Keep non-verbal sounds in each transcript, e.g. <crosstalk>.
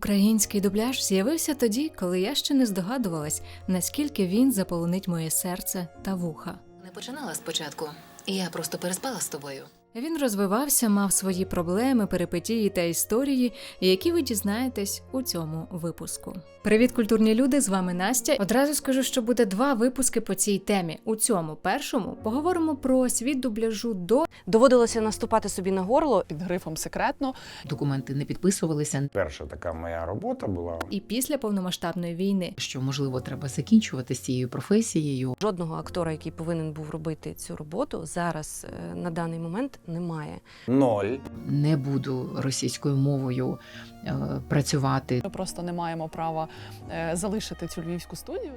Український дубляж з'явився тоді, коли я ще не здогадувалась, наскільки він заполонить моє серце та вуха. Не починала спочатку. Я просто переспала з тобою. Він розвивався, мав свої проблеми, перипетії та історії, які ви дізнаєтесь у цьому випуску. Привіт, культурні люди! З вами Настя. Одразу скажу, що буде два випуски по цій темі. У цьому першому поговоримо про світ дубляжу до Доводилося наступати собі на горло. під грифом секретно. Документи не підписувалися. Перша така моя робота була. і після повномасштабної війни. Що можливо треба закінчувати з цією професією. Жодного актора, який повинен був робити цю роботу, зараз е, на даний момент немає. Ноль. Не буду російською мовою е, працювати. Ми просто не маємо права е, залишити цю львівську студію.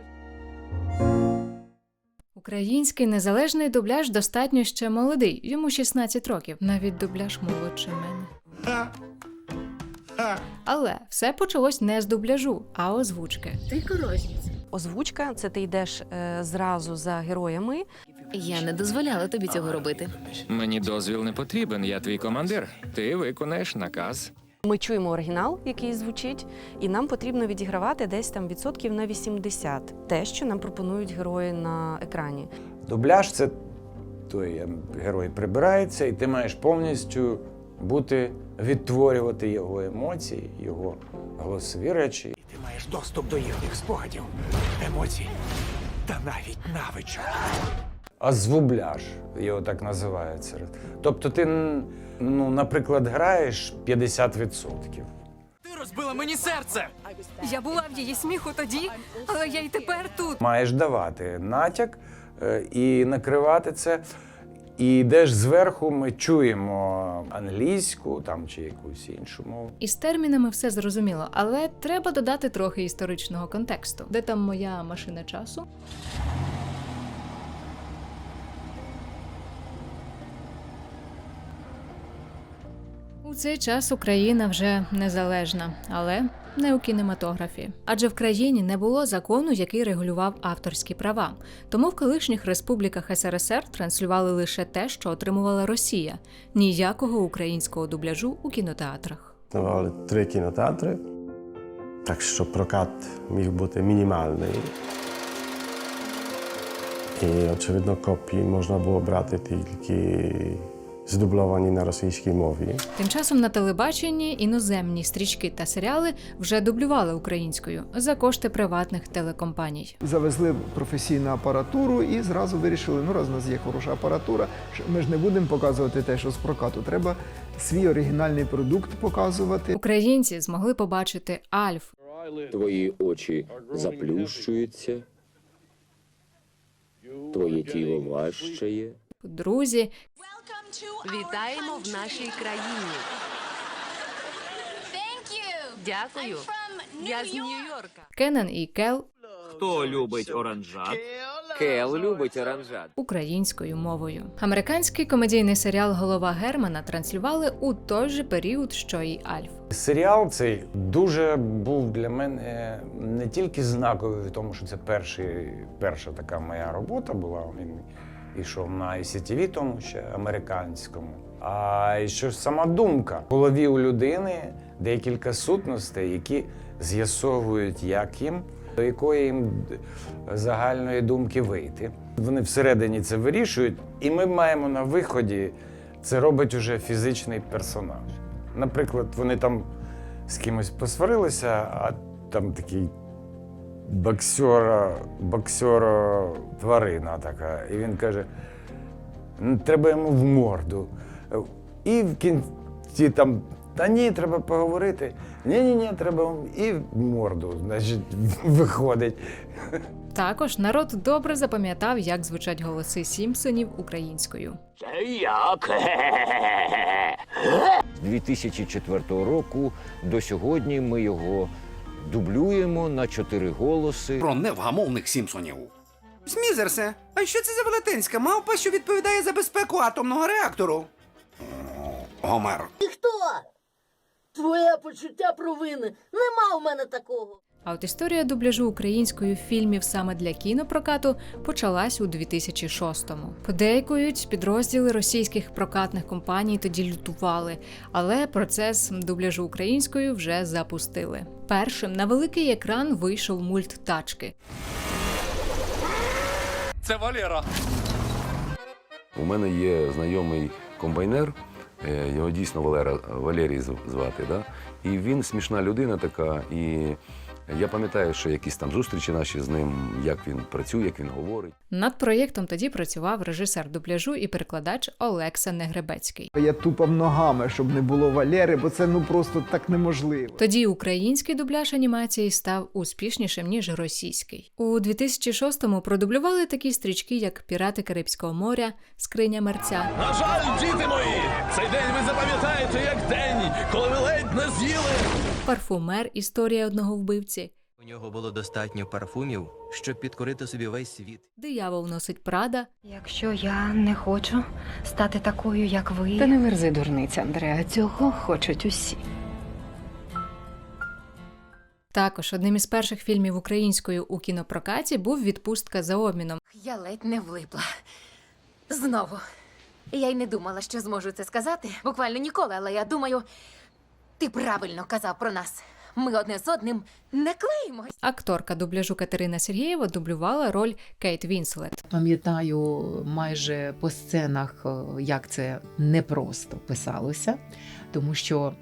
Український незалежний дубляж достатньо ще молодий, йому 16 років. Навіть дубляж молодше мене. Але все почалось не з дубляжу, а озвучки. Озвучка це ти йдеш е, зразу за героями. Я не дозволяла тобі цього робити. Мені дозвіл не потрібен, я твій командир. Ти виконаєш наказ. Ми чуємо оригінал, який звучить, і нам потрібно відігравати десь там відсотків на 80 те, що нам пропонують герої на екрані. Дубляж це той е, герой прибирається, і ти маєш повністю бути, відтворювати його емоції, його голосові речі. Ти маєш доступ до їхніх спогадів, емоцій та навіть навичок. А звубляж його так називають. серед. Тобто ти, ну, наприклад, граєш 50%. Ти розбила мені серце! Я була в її сміху тоді, але я й тепер тут. Маєш давати натяк е, і накривати це. І де ж зверху ми чуємо англійську там чи якусь іншу мову. Із термінами все зрозуміло, але треба додати трохи історичного контексту. Де там моя машина часу? Цей час Україна вже незалежна, але не у кінематографі. Адже в країні не було закону, який регулював авторські права. Тому в колишніх республіках СРСР транслювали лише те, що отримувала Росія. Ніякого українського дубляжу у кінотеатрах. Існували три кінотеатри, так що прокат міг бути мінімальний. І, очевидно, копії можна було брати тільки здубловані на російській мові. Тим часом на телебаченні іноземні стрічки та серіали вже дублювали українською за кошти приватних телекомпаній. завезли професійну апаратуру і зразу вирішили, ну раз у нас є хороша апаратура, що ми ж не будемо показувати те, що з прокату. Треба свій оригінальний продукт показувати. Українці змогли побачити Альф, Твої очі заплющуються, твоє тіло важчає. друзі, Вітаємо в нашій країні. Дякую. Я з Нью-Йорка. Кеннен і Кел Хто любить оранжат? Кел любить оранжат. українською мовою. Американський комедійний серіал Голова Германа транслювали у той же період, що й Альф. Серіал цей дуже був для мене не тільки знаковий в тому, що це перший, перша така моя робота була. Він йшов на ICTV, тому ще американському. А й що ж сама думка. В голові у людини декілька сутностей, які з'ясовують, як їм, до якої їм загальної думки вийти. Вони всередині це вирішують, і ми маємо на виході це робить уже фізичний персонаж. Наприклад, вони там з кимось посварилися, а там такий боксера, боксера тварина така. І він каже: «Ну, треба йому в морду. І в кінці там. Та ні, треба поговорити. Ні, ні, ні, треба і в морду, значить, <laughs> виходить. Також народ добре запам'ятав, як звучать голоси Сімпсонів українською. Це як? <laughs> 2004 року до сьогодні ми його дублюємо на чотири голоси. Про невгамовних Сімпсонів. Смізерсе, а що це за велетенська мавпа, що відповідає за безпеку атомного реактору? Гомер. Ти хто? Твоє почуття провини. Нема у мене такого. А от історія дубляжу українською фільмів саме для кінопрокату почалась у 2006-му. Подейкують, підрозділи російських прокатних компаній тоді лютували, але процес дубляжу українською вже запустили. Першим на великий екран вийшов мульт тачки. Це Валера. У мене є знайомий комбайнер, е, його дійсно Валера, Валерій звати. Да? І він смішна людина така. І я пам'ятаю, що якісь там зустрічі наші з ним, як він працює, як він говорить. Над проєктом тоді працював режисер дубляжу і перекладач Олекса Негребецький. Я тупав ногами, щоб не було Валери, бо це ну просто так неможливо. Тоді український дубляж анімації став успішнішим ніж російський. У 2006-му продублювали такі стрічки, як Пірати Карибського моря, Скриня мерця, На жаль, діти мої, цей день ви запам'ятаєте як день, коли ви ледь не з'їли. Парфумер Історія одного вбивці, У нього було достатньо парфумів, щоб підкорити собі весь світ. Диявол носить Прада, Якщо я не хочу стати такою, як ви. Та не верзи дурниця, Андреа. Цього хочуть усі. Також одним із перших фільмів українською у кінопрокаті був Відпустка за обміном. Я ледь не влипла. Знову. Я й не думала, що зможу це сказати. Буквально ніколи, але я думаю, ти правильно казав про нас. Ми одне з одним не клеїмось. Акторка дубляжу Катерина Сергієва дублювала роль Кейт Вінслет. Пам'ятаю майже по сценах, е, як це непросто писалося, тому що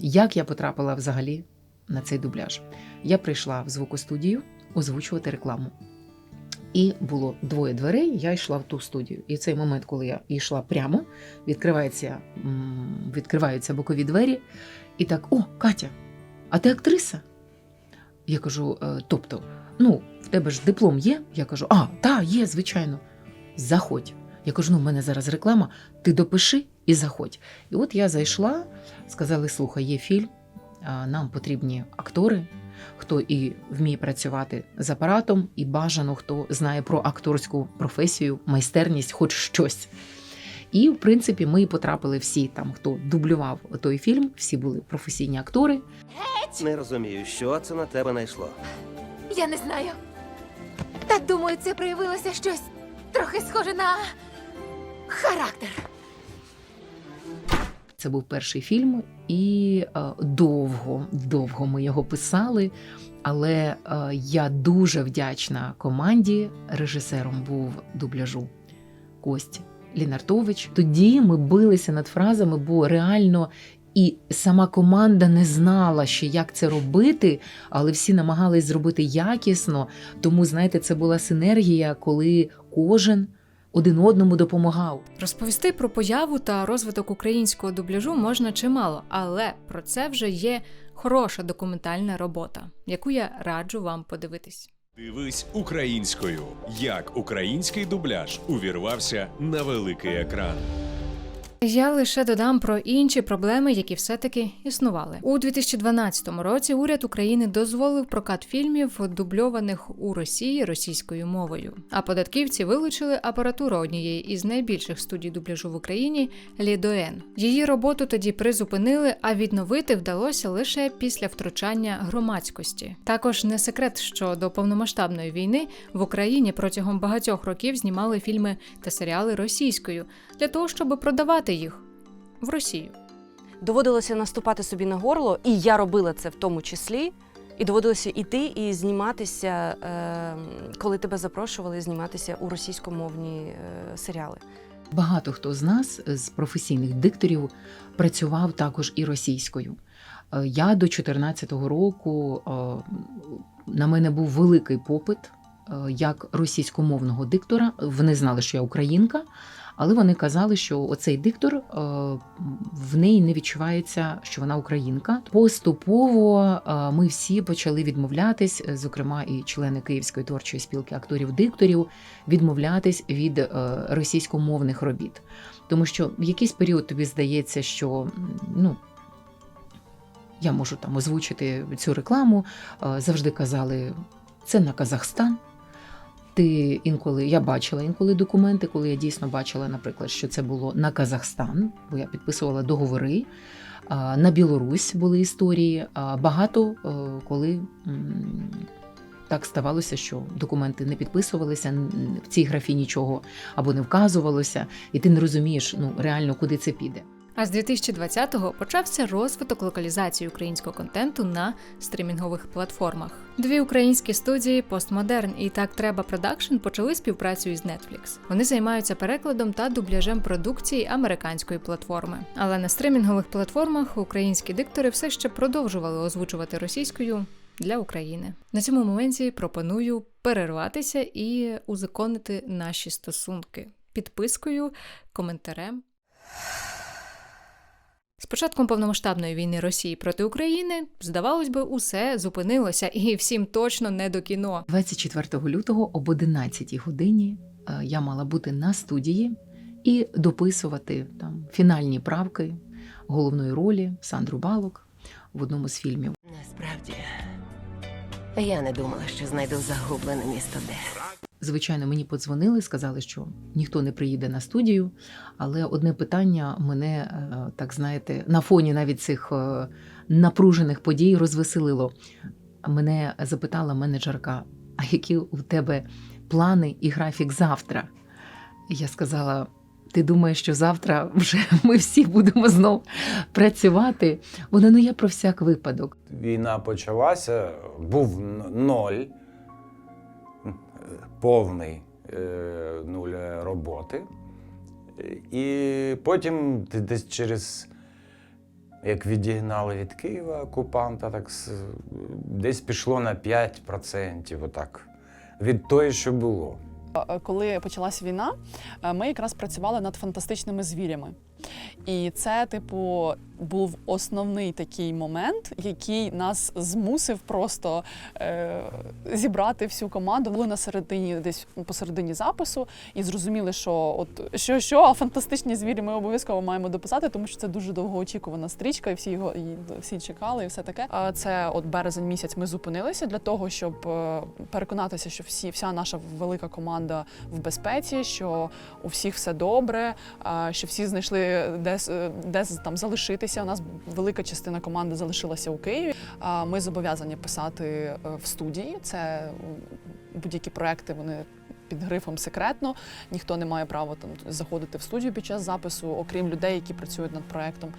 як я потрапила взагалі на цей дубляж? Я прийшла в звукостудію озвучувати рекламу. І було двоє дверей, я йшла в ту студію. І цей момент, коли я йшла прямо, відкривається, відкриваються бокові двері, і так: О, Катя, а ти актриса? Я кажу, «Е, тобто, ну, в тебе ж диплом є? Я кажу, а, та, є, звичайно. Заходь. Я кажу, ну, в мене зараз реклама, ти допиши і заходь. І от я зайшла, сказали: слухай, є фільм, нам потрібні актори, хто і вміє працювати з апаратом, і бажано, хто знає про акторську професію, майстерність, хоч щось. І, в принципі, ми потрапили всі там, хто дублював той фільм, всі були професійні актори. Не розумію, що це на тебе найшло. Я не знаю. Та думаю, це проявилося щось трохи схоже на характер. Це був перший фільм, і е, довго, довго ми його писали. Але е, я дуже вдячна команді. Режисером був дубляжу Кості Лінартович. Тоді ми билися над фразами, бо реально і сама команда не знала, ще як це робити, але всі намагались зробити якісно. Тому, знаєте, це була синергія, коли кожен один одному допомагав. Розповісти про появу та розвиток українського дубляжу можна чимало, але про це вже є хороша документальна робота, яку я раджу вам подивитись. Дивись українською, як український дубляж увірвався на великий екран. Я лише додам про інші проблеми, які все-таки існували. У 2012 році уряд України дозволив прокат фільмів, дубльованих у Росії російською мовою. А податківці вилучили апаратуру однієї із найбільших студій дубляжу в Україні Лідоен. Її роботу тоді призупинили, а відновити вдалося лише після втручання громадськості. Також не секрет, що до повномасштабної війни в Україні протягом багатьох років знімали фільми та серіали російською для того, щоб продавати їх в Росію. доводилося наступати собі на горло, і я робила це в тому числі. І доводилося йти і зніматися, е, коли тебе запрошували зніматися у російськомовні е, серіали. Багато хто з нас, з професійних дикторів, працював також і російською. Е, Я до 2014 року на мене був великий попит як російськомовного диктора. Вони знали, що я українка, але вони казали, що оцей диктор е, в неї не відчувається, що вона українка. Поступово е, ми всі почали відмовлятись, е, зокрема і члени Київської творчої спілки акторів-дикторів, відмовлятись від е, російськомовних робіт. Тому що в якийсь період тобі здається, що ну. Я можу там озвучити цю рекламу. Е, Завжди казали, це на Казахстан. Ти інколи я бачила інколи документи, коли я дійсно бачила, наприклад, що це було на Казахстан, бо я підписувала договори. На Білорусь були історії. Багато е, коли так ставалося, що документи не підписувалися, в цій графі нічого або не вказувалося, і ти не розумієш ну реально куди це піде. А з 2020-го почався розвиток локалізації українського контенту на стрімінгових платформах. Дві українські студії Постмодерн і Так Треба Продакшн почали співпрацю із Netflix. Вони займаються перекладом та дубляжем продукції американської платформи. Але на стримінгових платформах українські диктори все ще продовжували озвучувати російською для України. На цьому моменті пропоную перерватися і узаконити наші стосунки підпискою, коментарем. З початком повномасштабної війни Росії проти України, здавалось би, усе зупинилося і всім точно не до кіно. 24 лютого об 11 годині е, я мала бути на студії і дописувати там фінальні правки головної ролі Сандру Балок в одному з фільмів. Насправді, я не думала, що знайду загублене місто де. Звичайно, мені подзвонили, сказали, що ніхто не приїде на студію. Але одне питання мене, е, так знаєте, на фоні навіть цих е, напружених подій розвеселило. Мене запитала менеджерка: а які у тебе плани і графік завтра? Я сказала: ти думаєш, що завтра вже <laughs> ми всі будемо знов працювати? Вона ну я про всяк випадок. Війна почалася, був ноль, повний е, нуль роботи. І потім десь через, як відігнали від Києва окупанта, так десь пішло на 5%, отак, від того, що було. Коли почалась війна, е, ми якраз працювали над фантастичними звірями. І це, типу, був основний такий момент, який нас змусив просто е, зібрати всю команду. Були на середині, десь посередині запису, і зрозуміли, що от що, що, а фантастичні звірі ми обов'язково маємо дописати, тому що це дуже довгоочікувана стрічка, і всі його і всі чекали, і все таке. А це от березень місяць ми зупинилися для того, щоб е, переконатися, що всі, вся наша велика команда в безпеці, що у всіх все добре, що всі знайшли де, с- де там залишитися. У нас велика частина команди залишилася у Києві. Ми зобов'язані писати е, в студії. Це будь-які проекти вони. Під грифом секретно ніхто не має права там заходити в студію під час запису, окрім людей, які працюють над проектом.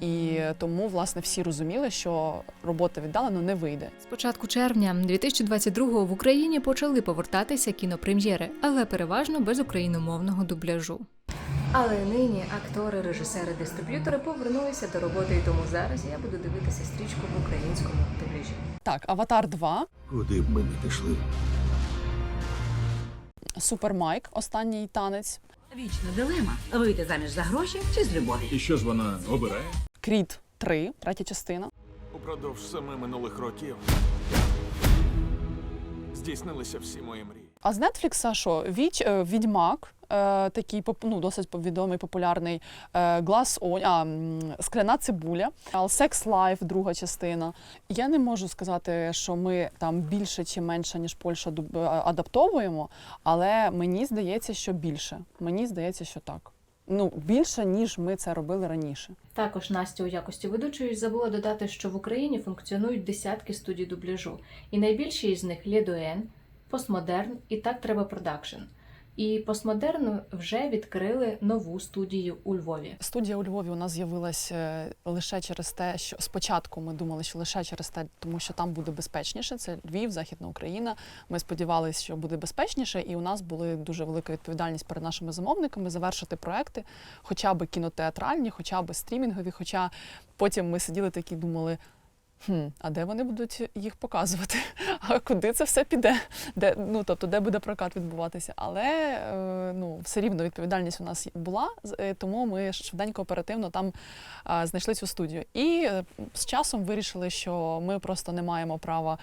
І тому, власне, всі розуміли, що робота віддалено не вийде. З початку червня 2022-го в Україні почали повертатися кінопрем'єри, але переважно без україномовного дубляжу. Але нині актори, режисери, дистриб'ютори повернулися до роботи, і тому зараз я буду дивитися стрічку в українському дубляжі. Так, Аватар 2, Куди б ми не пішли? Супер Майк, останній танець, Вічна дилема вийти заміж за гроші чи з любові. І що ж вона обирає? Кріт 3, третя частина. Упродовж семи минулих років здійснилися всі мої мрії. А з Нетфлікса що? Віч, е, Відьмак, е, такий ну, досить відомий, популярний е, Глас а, Скляна цибуля, Секс Лайф, друга частина. Я не можу сказати, що ми там більше чи менше, ніж Польща адаптовуємо, але мені здається, що більше. Мені здається, що так. Ну, більше, ніж ми це робили раніше. Також Настя у якості ведучої забула додати, що в Україні функціонують десятки студій дубляжу, і найбільші із них Лєдуен, Постмодерн і так треба продакшн. І постмодерн вже відкрили нову студію у Львові. Студія у Львові у нас з'явилась е, лише через те, що спочатку ми думали, що лише через те, тому що там буде безпечніше. Це Львів, Західна Україна. Ми сподівалися, що буде безпечніше, і у нас була дуже велика відповідальність перед нашими замовниками завершити проекти, хоча б кінотеатральні, хоча б стрімінгові. Хоча потім ми сиділи такі, думали. Хм, а де вони будуть їх показувати? <laughs> А куди це все піде? Де ну тобто, де буде прокат відбуватися? Але е, ну все рівно відповідальність у нас була, е, тому ми швиденько оперативно там знайшли цю студію. І е, з часом вирішили, що ми просто не маємо права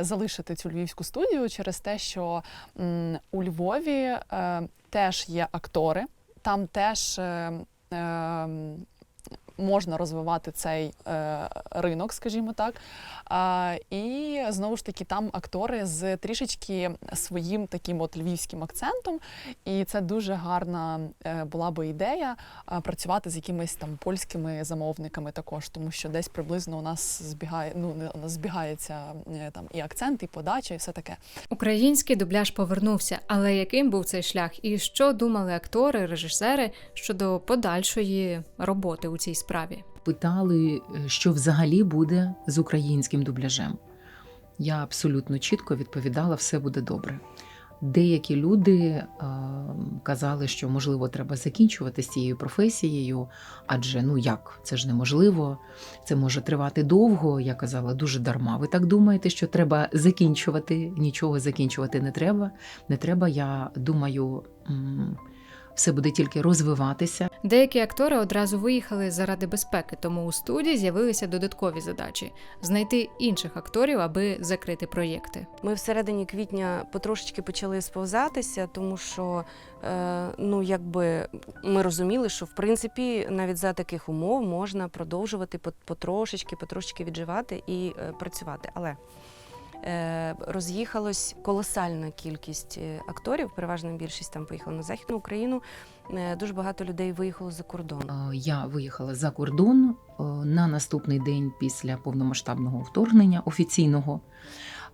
залишити цю львівську студію через те, що у Львові теж є актори, там теж. Е, е, можна розвивати цей е, ринок, скажімо так. А, і знову ж таки, там актори з трішечки своїм таким от львівським акцентом. І це дуже гарна е, була би ідея а, працювати з якимись там польськими замовниками також, тому що десь приблизно у нас збігає, ну у нас збігається е, там і акцент, і подача, і все таке. Український дубляж повернувся, але яким був цей шлях, і що думали актори, режисери щодо подальшої роботи у цій справі? Питали, е, що взагалі буде з українським дубляжем. Я абсолютно чітко відповідала, все буде добре. Деякі люди е, казали, що можливо треба закінчувати з цією професією, адже ну як це ж неможливо, це може тривати довго. Я казала дуже дарма. Ви так думаєте, що треба закінчувати? Нічого закінчувати не треба. Не треба. Я думаю, м, все буде тільки розвиватися. Деякі актори одразу виїхали заради безпеки, тому у студії з'явилися додаткові задачі знайти інших акторів, аби закрити проєкти. Ми всередині квітня потрошечки почали сповзатися, тому що е, ну, якби ми розуміли, що в принципі навіть за таких умов можна продовжувати потрошечки, потрошечки відживати і е, працювати. Але роз'їхалось колосальна кількість е, акторів, переважна більшість там поїхала на Західну Україну. Е, дуже багато людей виїхало за кордон. Е, Я виїхала за кордон е, на наступний день після повномасштабного вторгнення офіційного.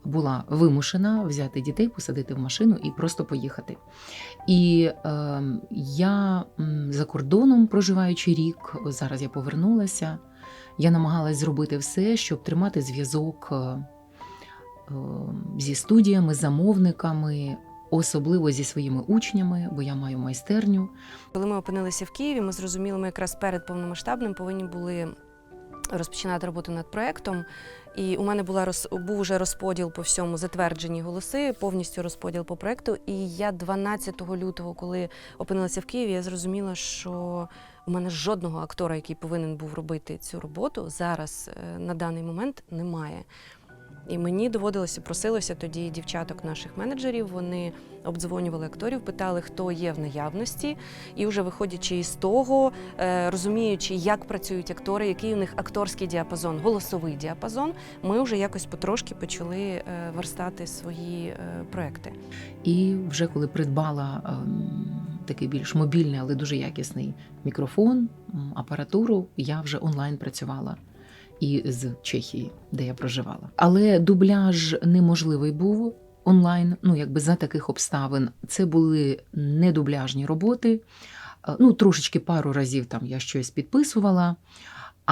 Була вимушена взяти дітей, посадити в машину і просто поїхати. І е, я за кордоном, проживаючи рік, зараз я повернулася. Я намагалась зробити все, щоб тримати зв'язок е, е, зі студіями, замовниками, особливо зі своїми учнями, бо я маю майстерню. Коли ми опинилися в Києві, ми зрозуміли, ми якраз перед повномасштабним повинні були розпочинати роботу над проектом. І у мене була роз, був вже розподіл по всьому, затверджені голоси, повністю розподіл по проекту. І я 12 лютого, коли опинилася в Києві, я зрозуміла, що у мене жодного актора, який повинен був робити цю роботу, зараз е, на даний момент немає. І мені доводилося, просилося тоді дівчаток наших менеджерів. Вони обдзвонювали акторів, питали, хто є в наявності, і вже виходячи із того, е, розуміючи, як працюють актори, який у них акторський діапазон, голосовий діапазон, ми вже якось потрошки почали е, верстати свої е, проекти. І вже коли придбала ем, такий більш мобільний, але дуже якісний мікрофон, апаратуру, я вже онлайн працювала і з Чехії, де я проживала. Але дубляж неможливий був онлайн, ну якби за таких обставин. Це були не дубляжні роботи. Е, Ну, трошечки пару разів там я щось підписувала.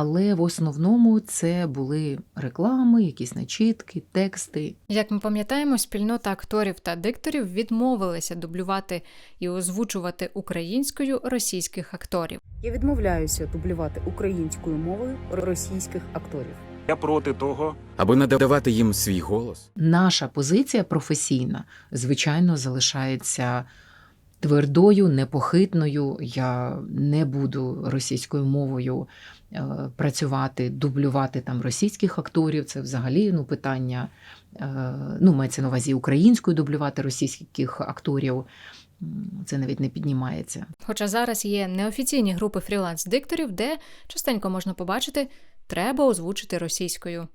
Але в основному це були реклами, якісь начітки, тексти. Як ми пам'ятаємо, спільнота акторів та дикторів відмовилася дублювати і озвучувати українською російських акторів. Я відмовляюся дублювати українською мовою російських акторів. Я проти того, аби надавати їм свій голос. Наша позиція професійна, звичайно, залишається твердою, непохитною. Я не буду російською мовою працювати, дублювати там російських акторів. Це взагалі ну, питання. е, Ну, мається на увазі українською дублювати російських акторів. Це навіть не піднімається. Хоча зараз є неофіційні групи фріланс-дикторів, де частенько можна побачити, треба озвучити російською.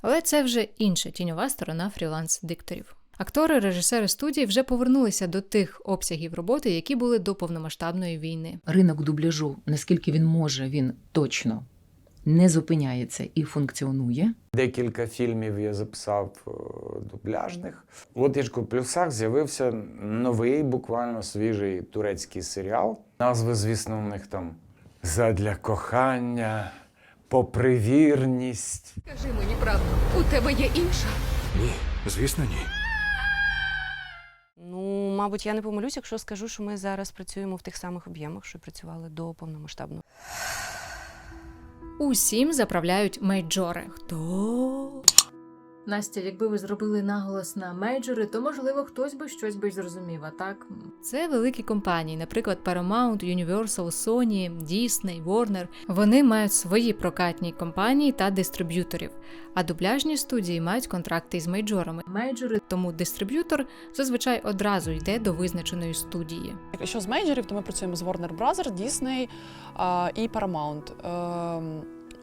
Але це вже інша тіньова сторона фріланс-дикторів. Актори, режисери студії вже повернулися до тих обсягів роботи, які були до повномасштабної війни. Ринок дубляжу, наскільки він може, він точно не зупиняється і функціонує. Декілька фільмів я записав е, дубляжних. От я ж кажу, в плюсах з'явився новий, буквально свіжий турецький серіал. Назви, звісно, у них там задля кохання, попри вірність. Кажи мені правду, у тебе є інша. Ні, звісно, ні. Мабуть, я не помилюсь, якщо скажу, що ми зараз працюємо в тих самих об'ємах, що працювали до повномасштабного. Усім заправляють мейджори. Хто? Настя, якби ви зробили наголос на мейджори, то можливо хтось би щось би зрозумів. А так це великі компанії, наприклад, Paramount, Universal, Sony, Disney, Warner. Вони мають свої прокатні компанії та дистриб'юторів. А дубляжні студії мають контракти із мейджорами. Мейджори, тому дистриб'ютор зазвичай одразу йде до визначеної студії. Якщо з мейджорів, то ми працюємо з Warner Bros., Disney і Paramount.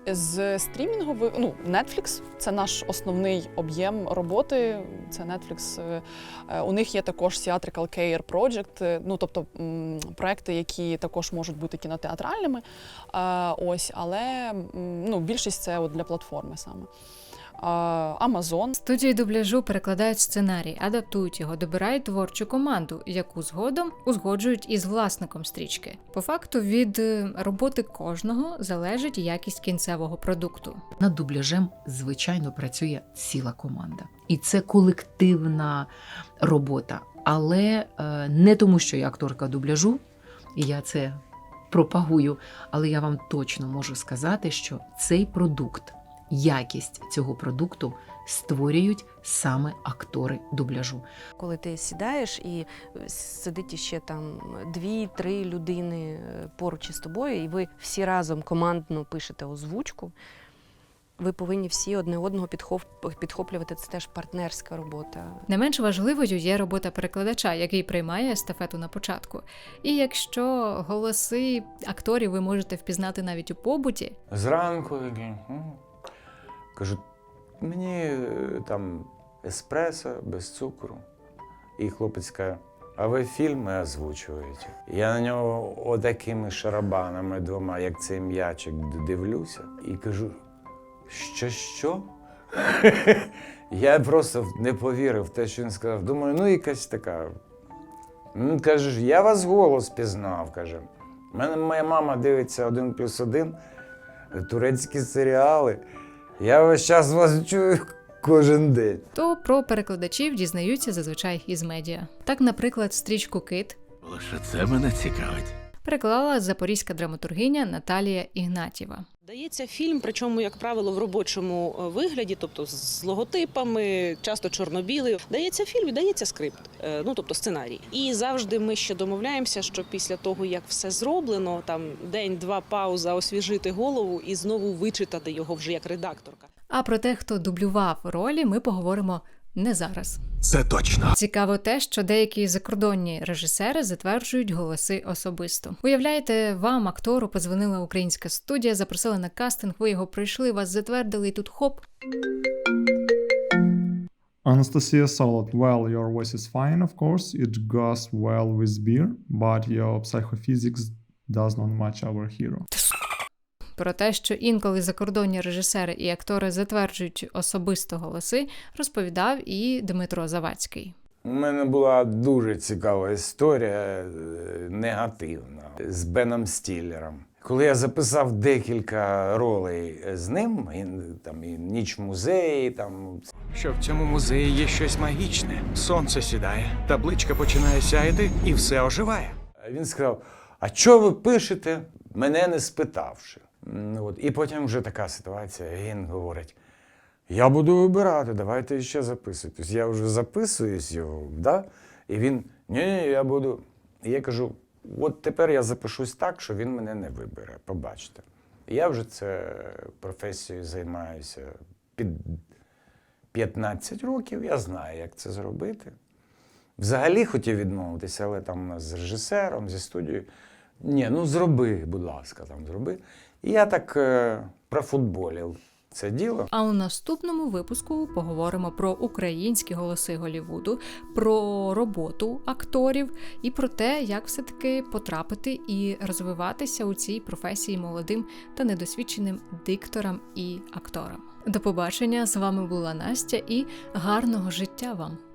З стрімінговим ну, Netflix – це наш основний об'єм роботи. Це Netflix. Е, е, У них є також Theatrical Care Project, е, ну тобто проекти, які також можуть бути кінотеатральними. Ось, але ну, більшість це от для платформи саме. А, Amazon. Студії дубляжу перекладають сценарій, адаптують його, добирають творчу команду, яку згодом узгоджують із власником стрічки. По факту від е, роботи кожного залежить якість кінцевого продукту. Над дубляжем, звичайно, працює ціла команда. І це колективна робота. Але е, не тому, що я акторка дубляжу, і я це пропагую, але я вам точно можу сказати, що цей продукт, якість цього продукту створюють саме актори дубляжу. Коли ти сідаєш і сидить іще там дві-три людини е, поруч із тобою, і ви всі разом командно пишете озвучку. Ви повинні всі одне одного підхоплювати. Це теж партнерська робота. Не менш важливою є робота перекладача, який приймає естафету на початку. І якщо голоси акторів ви можете впізнати навіть у побуті, Зранку. Кажу, мені е, там еспресо без цукру. І хлопець каже, а ви фільми озвучуєте? Я на нього отакими шарабанами двома, як цей м'ячик, дивлюся, і кажу, що що? <laughs> Я просто не повірив в те, що він сказав. Думаю, ну якась така. Він каже, я вас голос пізнав. каже. Мене моя мама дивиться один плюс один, турецькі серіали. Я весь час вас чую кожен день. то про перекладачів дізнаються зазвичай із медіа. Так, наприклад, стрічку Кит Лише це мене цікавить. переклала запорізька драматургиня Наталія Ігнатєва. Дається фільм, причому, як правило, в робочому е, вигляді, тобто з логотипами, часто чорно-білий. Дається фільм дається скрипт, е, ну тобто сценарій. І завжди ми ще домовляємося, що після того, як все зроблено, там день-два пауза, освіжити голову і знову вичитати його вже як редакторка. А про те, хто дублював ролі, ми поговоримо не зараз. Це точно. Цікаво те, що деякі закордонні режисери затверджують голоси особисто. Уявляєте, вам, актору, подзвонила українська студія, запросила на кастинг, ви його прийшли, вас затвердили, і тут хоп. Anastasia Solot, well, your voice is fine, of course. It goes well with beer, but your psychophysics does not match our hero. Про те, що інколи закордонні режисери і актори затверджують особисто голоси, розповідав і Дмитро Завадський. У мене була дуже цікава історія, е, негативна, з Беном Стіллером. Коли я записав декілька ролей з ним, і, там і ніч музеї, там Що в цьому музеї є щось магічне. Сонце сідає, табличка починає сяяти і все оживає. він сказав: А що ви пишете, мене не спитавши? От. І потім вже така ситуація. Він говорить: Я буду вибирати, давайте ще записуйтесь. Я вже записуюсь його, да? і він ні, ні, я буду. І я кажу: от тепер я запишусь так, що він мене не вибере. Побачите. Я вже це професією займаюся під 15 років. Я знаю, як це зробити. Взагалі хотів відмовитися, але там з режисером, зі студією. Ні, ну зроби, будь ласка, там зроби. Я так е, профутболів це діло. А у наступному випуску поговоримо про українські голоси Голівуду, про роботу акторів і про те, як все-таки потрапити і розвиватися у цій професії молодим та недосвідченим дикторам і акторам. До побачення з вами була Настя і гарного життя вам!